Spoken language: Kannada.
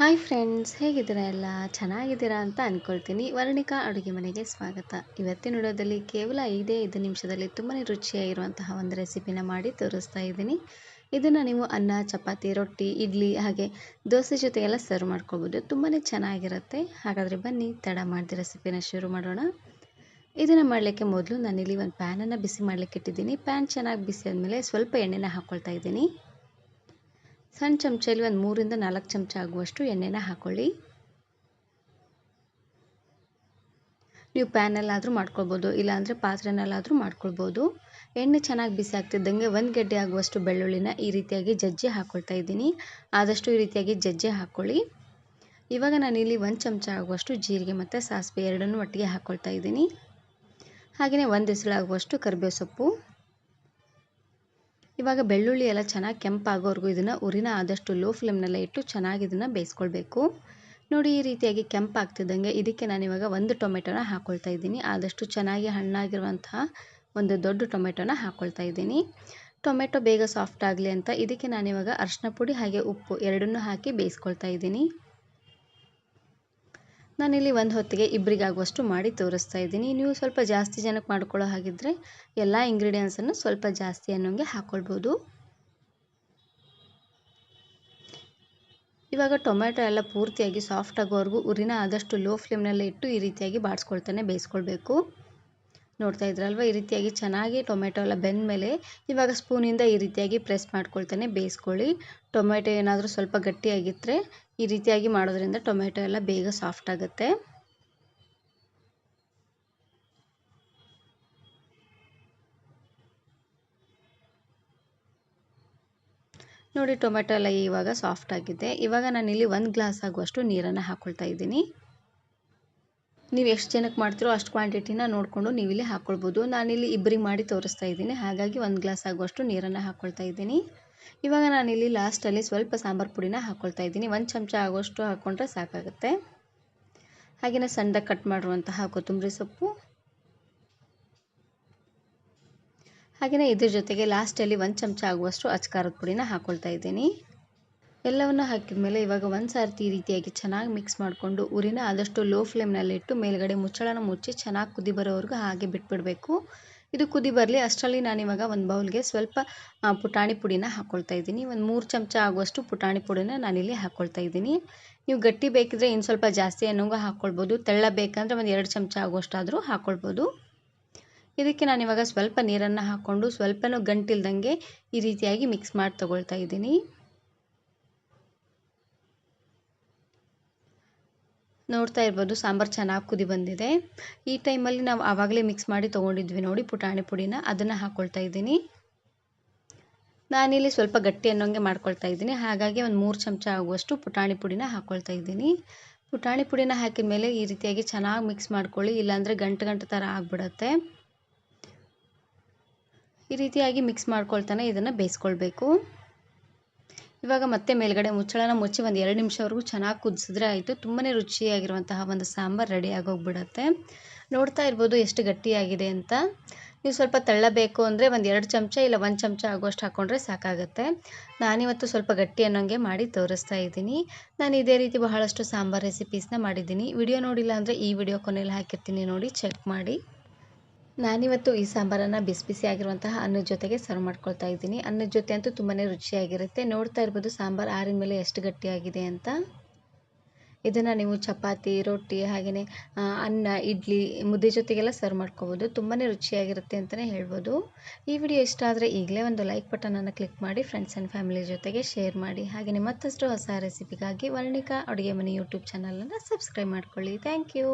ಹಾಯ್ ಫ್ರೆಂಡ್ಸ್, ಹೇಗಿದ್ದೀರಾ ಎಲ್ಲ? ಚೆನ್ನಾಗಿದ್ದೀರಾ ಅಂತ ಅಂದ್ಕೊಳ್ತೀನಿ ವರ್ಣಿಕಾ ಅಡುಗೆ ಮನೆಗೆ ಸ್ವಾಗತ. ಇವತ್ತಿನ ವಿಡಿಯೋದಲ್ಲಿ ಕೇವಲ ಐದೇ ಐದು ನಿಮಿಷದಲ್ಲಿ ತುಂಬಾ ರುಚಿಯಾಗಿರುವಂತಹ ಒಂದು ರೆಸಿಪಿನ ಮಾಡಿ ತೋರಿಸ್ತಾ ಇದ್ದೀನಿ. ಇದನ್ನು ನೀವು ಅನ್ನ, ಚಪಾತಿ, ರೊಟ್ಟಿ, ಇಡ್ಲಿ, ಹಾಗೆ ದೋಸೆ ಜೊತೆಗೆಲ್ಲ ಸರ್ವ್ ಮಾಡ್ಕೊಬೋದು. ತುಂಬಾ ಚೆನ್ನಾಗಿರುತ್ತೆ. ಹಾಗಾದರೆ ಬನ್ನಿ, ತಡ ಮಾಡಿದ ರೆಸಿಪಿನ ಶುರು ಮಾಡೋಣ. ಇದನ್ನು ಮಾಡಲಿಕ್ಕೆ ಮೊದಲು ನಾನಿಲ್ಲಿ ಒಂದು ಪ್ಯಾನನ್ನು ಬಿಸಿ ಮಾಡಲಿಕ್ಕೆ ಇಟ್ಟಿದ್ದೀನಿ. ಪ್ಯಾನ್ ಚೆನ್ನಾಗಿ ಬಿಸಿ ಆದಮೇಲೆ ಸ್ವಲ್ಪ ಎಣ್ಣೆನ ಹಾಕ್ಕೊಳ್ತಾ ಇದ್ದೀನಿ. ಸಣ್ಣ ಚಮಚಲ್ಲಿ ಒಂದು ಮೂರಿಂದ ನಾಲ್ಕು ಚಮಚ ಆಗುವಷ್ಟು ಎಣ್ಣೆನ ಹಾಕ್ಕೊಳ್ಳಿ ನೀವು ಪ್ಯಾನಲ್ಲಾದರೂ ಮಾಡ್ಕೊಳ್ಬೋದು, ಇಲ್ಲಾಂದರೆ ಪಾತ್ರೆನಲ್ಲಾದರೂ ಮಾಡ್ಕೊಳ್ಬೋದು. ಎಣ್ಣೆ ಚೆನ್ನಾಗಿ ಬಿಸಿ ಆಗ್ತಿದ್ದಂಗೆ ಒಂದು ಗಡ್ಡೆ ಆಗುವಷ್ಟು ಬೆಳ್ಳುಳ್ಳಿನ ಈ ರೀತಿಯಾಗಿ ಜಜ್ಜಿ ಹಾಕ್ಕೊಳ್ತಾ ಇದ್ದೀನಿ. ಆದಷ್ಟು ಈ ರೀತಿಯಾಗಿ ಜಜ್ಜಿ ಹಾಕ್ಕೊಳ್ಳಿ ಇವಾಗ ನಾನಿಲ್ಲಿ ಒಂದು ಚಮಚ ಆಗುವಷ್ಟು ಜೀರಿಗೆ ಮತ್ತು ಸಾಸಿವೆ ಎರಡನ್ನೂ ಒಟ್ಟಿಗೆ ಹಾಕ್ಕೊಳ್ತಾ ಇದ್ದೀನಿ. ಹಾಗೆಯೇ ಒಂದು ಹೆಸಳಾಗುವಷ್ಟು ಕರಿಬೇವು ಸೊಪ್ಪು. ಇವಾಗ ಬೆಳ್ಳುಳ್ಳಿ ಎಲ್ಲ ಚೆನ್ನಾಗಿ ಕೆಂಪಾಗೋವರೆಗೂ ಇದನ್ನು ಉರಿನ ಆದಷ್ಟು ಲೋ ಫ್ಲೇಮ್ನಲ್ಲೇ ಇಟ್ಟು ಚೆನ್ನಾಗಿ ಇದನ್ನು ಬೇಯಿಸ್ಕೊಳ್ಬೇಕು. ನೋಡಿ ಈ ರೀತಿಯಾಗಿ ಕೆಂಪಾಗ್ತಿದ್ದಂಗೆ ಇದಕ್ಕೆ ನಾನಿವಾಗ ಒಂದು ಟೊಮೆಟೊನ ಹಾಕ್ಕೊಳ್ತಾ ಇದ್ದೀನಿ. ಆದಷ್ಟು ಚೆನ್ನಾಗಿ ಹಣ್ಣಾಗಿರುವಂತಹ ಒಂದು ದೊಡ್ಡ ಟೊಮೆಟೊನ ಹಾಕ್ಕೊಳ್ತಾ ಇದ್ದೀನಿ. ಟೊಮೆಟೊ ಬೇಗ ಸಾಫ್ಟ್ ಆಗಲಿ ಅಂತ ಇದಕ್ಕೆ ನಾನಿವಾಗ ಅರಿಶಿನ ಪುಡಿ ಹಾಗೆ ಉಪ್ಪು ಎರಡನ್ನೂ ಹಾಕಿ ಬೇಯಿಸ್ಕೊಳ್ತಾ ಇದ್ದೀನಿ. ನಾನಿಲ್ಲಿ ಒಂದು ಹೊತ್ತಿಗೆ ಇಬ್ಬರಿಗಾಗುವಷ್ಟು ಮಾಡಿ ತೋರಿಸ್ತಾ ಇದ್ದೀನಿ. ನೀವು ಸ್ವಲ್ಪ ಜಾಸ್ತಿ ಜನಕ್ಕೆ ಮಾಡ್ಕೊಳ್ಳೋ ಹಾಗಿದ್ದರೆ ಎಲ್ಲ ಇಂಗ್ರೀಡಿಯೆಂಟ್ಸನ್ನು ಸ್ವಲ್ಪ ಜಾಸ್ತಿ ಅನ್ನೋಂಗೆ ಹಾಕ್ಕೊಳ್ಬೋದು ಇವಾಗ ಟೊಮೆಟೊ ಎಲ್ಲ ಪೂರ್ತಿಯಾಗಿ ಸಾಫ್ಟ್ ಆಗೋವರೆಗೂ ಉರಿನ ಆದಷ್ಟು ಲೋ ಫ್ಲೇಮ್ನಲ್ಲೇ ಇಟ್ಟು ಈ ರೀತಿಯಾಗಿ ಬಾಡಿಸ್ಕೊಳ್ತಾನೆ, ಬೇಯಿಸ್ಕೊಳ್ಬೇಕು. ನೋಡ್ತಾ ಇದ್ರಲ್ವ, ಈ ರೀತಿಯಾಗಿ ಚೆನ್ನಾಗಿ ಟೊಮೆಟೊ ಎಲ್ಲ ಬೆಂದ ಮೇಲೆ ಇವಾಗ ಸ್ಪೂನಿಂದ ಈ ರೀತಿಯಾಗಿ ಪ್ರೆಸ್ ಮಾಡ್ಕೊಳ್ತಾನೆ, ಬೇಯಿಸ್ಕೊಳ್ಳಿ. ಟೊಮೆಟೊ ಏನಾದರೂ ಸ್ವಲ್ಪ ಗಟ್ಟಿಯಾಗಿದ್ದರೆ ಈ ರೀತಿಯಾಗಿ ಮಾಡೋದ್ರಿಂದ ಟೊಮೆಟೊ ಎಲ್ಲ ಬೇಗ ಸಾಫ್ಟ್ ಆಗುತ್ತೆ. ನೋಡಿ ಟೊಮೆಟೊ ಎಲ್ಲ ಇವಾಗ ಸಾಫ್ಟ್ ಆಗಿದೆ. ಇವಾಗ ನಾನಿಲ್ಲಿ ಒಂದು ಗ್ಲಾಸ್ ಆಗುವಷ್ಟು ನೀರನ್ನು ಹಾಕ್ಕೊಳ್ತಾ ಇದ್ದೀನಿ. ನೀವು ಎಷ್ಟು ಜನಕ್ಕೆ ಮಾಡ್ತೀರೋ ಅಷ್ಟು ಕ್ವಾಂಟಿಟಿನ ನೋಡಿಕೊಂಡು ನೀವಿಲ್ಲಿ ಹಾಕ್ಕೊಳ್ಬೋದು ನಾನಿಲ್ಲಿ ಇಬ್ಬರಿಗೆ ಮಾಡಿ ತೋರಿಸ್ತಾ ಇದ್ದೀನಿ. ಹಾಗಾಗಿ ಒಂದು ಗ್ಲಾಸ್ ಆಗುವಷ್ಟು ನೀರನ್ನು ಹಾಕ್ಕೊಳ್ತಾ ಇದ್ದೀನಿ. ಇವಾಗ ನಾನಿಲ್ಲಿ ಲಾಸ್ಟಲ್ಲಿ ಸ್ವಲ್ಪ ಸಾಂಬಾರು ಪುಡಿನ ಹಾಕ್ಕೊಳ್ತಾ ಇದ್ದೀನಿ. ಒಂದು ಚಮಚ ಆಗೋಷ್ಟು ಹಾಕ್ಕೊಂಡ್ರೆ ಸಾಕಾಗುತ್ತೆ. ಹಾಗೆಯೇ ಸಣ್ಣದಾಗಿ ಕಟ್ ಮಾಡಿರುವಂತಹ ಕೊತ್ತಂಬರಿ ಸೊಪ್ಪು. ಹಾಗೆಯೇ ಇದ್ರ ಜೊತೆಗೆ ಲಾಸ್ಟಲ್ಲಿ ಒಂದು ಚಮಚ ಆಗುವಷ್ಟು ಅಚ್ಕಾರದ ಪುಡಿನ ಹಾಕ್ಕೊಳ್ತಾ ಇದ್ದೀನಿ. ಎಲ್ಲವನ್ನು ಹಾಕಿದ ಮೇಲೆ ಇವಾಗ ಒಂದು ಸಾರ್ತಿ ಈ ರೀತಿಯಾಗಿ ಚೆನ್ನಾಗಿ ಮಿಕ್ಸ್ ಮಾಡಿಕೊಂಡು ಉರಿನ ಆದಷ್ಟು ಲೋ ಫ್ಲೇಮ್ನಲ್ಲಿಟ್ಟು ಮೇಲ್ಗಡೆ ಮುಚ್ಚಳನ ಮುಚ್ಚಿ ಚೆನ್ನಾಗಿ ಕುದಿ ಬರೋವರೆಗೂ ಹಾಗೆ ಬಿಟ್ಬಿಡಬೇಕು. ಇದು ಕುದಿ ಬರಲಿ, ಅಷ್ಟರಲ್ಲಿ ನಾನಿವಾಗ ಒಂದು ಬೌಲ್ಗೆ ಸ್ವಲ್ಪ ಪುಟಾಣಿ ಪುಡಿನ ಹಾಕ್ಕೊಳ್ತಾ ಇದ್ದೀನಿ. ಒಂದು ಮೂರು ಚಮಚ ಆಗುವಷ್ಟು ಪುಟಾಣಿ ಪುಡಿನ ನಾನಿಲ್ಲಿ ಹಾಕ್ಕೊಳ್ತಾ ಇದ್ದೀನಿ. ನೀವು ಗಟ್ಟಿ ಬೇಕಿದ್ರೆ ಇನ್ನು ಸ್ವಲ್ಪ ಜಾಸ್ತಿ ಅನ್ನೋಂಗ ಹಾಕ್ಕೊಳ್ಬೋದು ತೆಳ್ಳ ಬೇಕಂದರೆ ಒಂದು ಎರಡು ಚಮಚ ಆಗುವಷ್ಟಾದರೂ ಹಾಕ್ಕೊಳ್ಬೋದು ಇದಕ್ಕೆ ನಾನಿವಾಗ ಸ್ವಲ್ಪ ನೀರನ್ನು ಹಾಕ್ಕೊಂಡು ಸ್ವಲ್ಪನೂ ಗಂಟಿಲ್ದಂಗೆ ಈ ರೀತಿಯಾಗಿ ಮಿಕ್ಸ್ ಮಾಡಿ ತೊಗೊಳ್ತಾ ಇದ್ದೀನಿ. ನೋಡ್ತಾ ಇರ್ಬೋದು, ಸಾಂಬಾರು ಚೆನ್ನಾಗಿ ಕುದಿ ಬಂದಿದೆ. ಈ ಟೈಮಲ್ಲಿ ನಾವು ಆವಾಗಲೇ ಮಿಕ್ಸ್ ಮಾಡಿ ತೊಗೊಂಡಿದ್ವಿ ನೋಡಿ ಪುಟಾಣಿ ಪುಡಿನ, ಅದನ್ನು ಹಾಕ್ಕೊಳ್ತಾ ಇದ್ದೀನಿ. ನಾನಿಲ್ಲಿ ಸ್ವಲ್ಪ ಗಟ್ಟಿ ಅನ್ನೋಂಗೆ ಮಾಡ್ಕೊಳ್ತಾ ಇದ್ದೀನಿ. ಹಾಗಾಗಿ ಒಂದು ಮೂರು ಚಮಚ ಆಗುವಷ್ಟು ಪುಟಾಣಿ ಪುಡಿನ ಹಾಕ್ಕೊಳ್ತಾ ಇದ್ದೀನಿ. ಪುಟಾಣಿ ಪುಡಿನ ಹಾಕಿದ ಮೇಲೆ ಈ ರೀತಿಯಾಗಿ ಚೆನ್ನಾಗಿ ಮಿಕ್ಸ್ ಮಾಡ್ಕೊಳ್ಳಿ, ಇಲ್ಲಾಂದರೆ ಗಂಟು ಗಂಟು ಥರ ಆಗಿಬಿಡತ್ತೆ. ಈ ರೀತಿಯಾಗಿ ಮಿಕ್ಸ್ ಮಾಡ್ಕೊಳ್ತಾನೆ ಇದನ್ನು ಬೇಯಿಸ್ಕೊಳ್ಬೇಕು. ಇವಾಗ ಮತ್ತೆ ಮೇಲ್ಗಡೆ ಮುಚ್ಚಳನ ಮುಚ್ಚಿ ಒಂದು ಎರಡು ನಿಮಿಷವರೆಗೂ ಚೆನ್ನಾಗಿ ಕುದಿಸಿದ್ರೆ ಆಯಿತು. ತುಂಬಾ ರುಚಿಯಾಗಿರುವಂತಹ ಒಂದು ಸಾಂಬಾರು ರೆಡಿ ಆಗೋಗ್ಬಿಡತ್ತೆ. ನೋಡ್ತಾ ಇರ್ಬೋದು ಎಷ್ಟು ಗಟ್ಟಿಯಾಗಿದೆ ಅಂತ. ನೀವು ಸ್ವಲ್ಪ ತೆಳ್ಳಬೇಕು ಅಂದರೆ ಒಂದು ಎರಡು ಚಮಚ ಇಲ್ಲ ಒಂದು ಚಮಚ ಆಗುವಷ್ಟು ಹಾಕ್ಕೊಂಡ್ರೆ ಸಾಕಾಗುತ್ತೆ. ನಾನಿವತ್ತು ಸ್ವಲ್ಪ ಗಟ್ಟಿ ಅನ್ನೋಂಗೆ ಮಾಡಿ ತೋರಿಸ್ತಾ ಇದ್ದೀನಿ. ನಾನು ಇದೇ ರೀತಿ ಬಹಳಷ್ಟು ಸಾಂಬಾರು ರೆಸಿಪೀಸ್ನ ಮಾಡಿದ್ದೀನಿ. ವಿಡಿಯೋ ನೋಡಿಲ್ಲ ಅಂದರೆ ಈ ವಿಡಿಯೋ ಕೊನೆಯಲ್ಲಿ ಹಾಕಿರ್ತೀನಿ ನೋಡಿ ಚೆಕ್ ಮಾಡಿ. ನಾನಿವತ್ತು ಈ ಸಾಂಬಾರನ್ನು ಬಿಸಿ ಬಿಸಿ ಆಗಿರುವಂತಹ ಅನ್ನದ ಜೊತೆಗೆ ಸರ್ವ್ ಮಾಡ್ಕೊಳ್ತಾ ಇದ್ದೀನಿ. ಅನ್ನದ ಜೊತೆ ಅಂತೂ ತುಂಬಾ ರುಚಿಯಾಗಿರುತ್ತೆ. ನೋಡ್ತಾ ಇರ್ಬೋದು ಸಾಂಬಾರು ಆರಿನ ಮೇಲೆ ಎಷ್ಟು ಗಟ್ಟಿಯಾಗಿದೆ ಅಂತ. ಇದನ್ನು ನೀವು ಚಪಾತಿ, ರೊಟ್ಟಿ ಹಾಗೆಯೇ ಅನ್ನ, ಇಡ್ಲಿ, ಮುದ್ದೆ ಜೊತೆಗೆಲ್ಲ ಸರ್ವ್ ಮಾಡ್ಕೋಬೋದು. ತುಂಬಾ ರುಚಿಯಾಗಿರುತ್ತೆ ಅಂತಲೇ ಹೇಳ್ಬೋದು. ಈ ವಿಡಿಯೋ ಇಷ್ಟ ಆದರೆ ಈಗಲೇ ಒಂದು ಲೈಕ್ ಬಟನನ್ನು ಕ್ಲಿಕ್ ಮಾಡಿ ಫ್ರೆಂಡ್ಸ್ ಆ್ಯಂಡ್ ಫ್ಯಾಮಿಲಿ ಜೊತೆಗೆ ಶೇರ್ ಮಾಡಿ. ಹಾಗೆಯೇ ಮತ್ತಷ್ಟು ಹೊಸ ರೆಸಿಪಿಗಾಗಿ ವರ್ಣಿಕಾ ಅಡುಗೆ ಮನೆ ಯೂಟ್ಯೂಬ್ ಚಾನಲನ್ನು ಸಬ್ಸ್ಕ್ರೈಬ್ ಮಾಡ್ಕೊಳ್ಳಿ. Thank you